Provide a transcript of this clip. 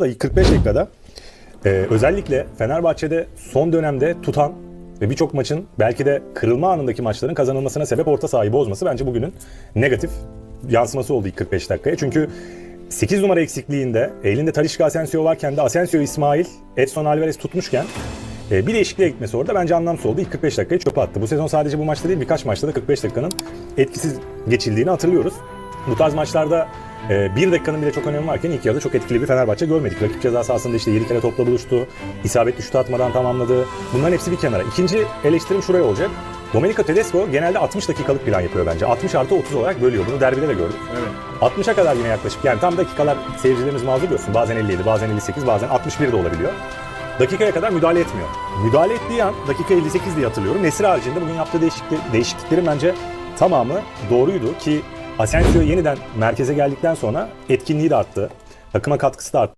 da 45 dakikada e, özellikle Fenerbahçe'de son dönemde tutan ve birçok maçın belki de kırılma anındaki maçların kazanılmasına sebep orta sahayı bozması bence bugünün negatif yansıması oldu ilk 45 dakikaya. Çünkü 8 numara eksikliğinde elinde Talişka Asensio varken de Asensio İsmail, Edson Alvarez tutmuşken e, bir değişikliğe gitmesi orada bence anlamsız oldu. İlk 45 dakikayı çöpe attı. Bu sezon sadece bu maçta değil birkaç maçta da 45 dakikanın etkisiz geçildiğini hatırlıyoruz. Bu tarz maçlarda e, bir dakikanın bile çok önemi varken ilk yarıda çok etkili bir Fenerbahçe görmedik. Rakip ceza sahasında işte 7 kere topla buluştu. isabetli şut atmadan tamamladı. Bunların hepsi bir kenara. İkinci eleştirim şuraya olacak. Domenico Tedesco genelde 60 dakikalık plan yapıyor bence. 60 artı 30 olarak bölüyor. Bunu derbide de gördük. Evet. 60'a kadar yine yaklaşık. Yani tam dakikalar seyircilerimiz mazur görsün. Bazen 57, bazen 58, bazen 61 de olabiliyor. Dakikaya kadar müdahale etmiyor. Müdahale ettiği an dakika 58 diye hatırlıyorum. Nesir haricinde bugün yaptığı değişiklik, değişikliklerin bence tamamı doğruydu ki Asensio yeniden merkeze geldikten sonra etkinliği de arttı. Takıma katkısı da arttı.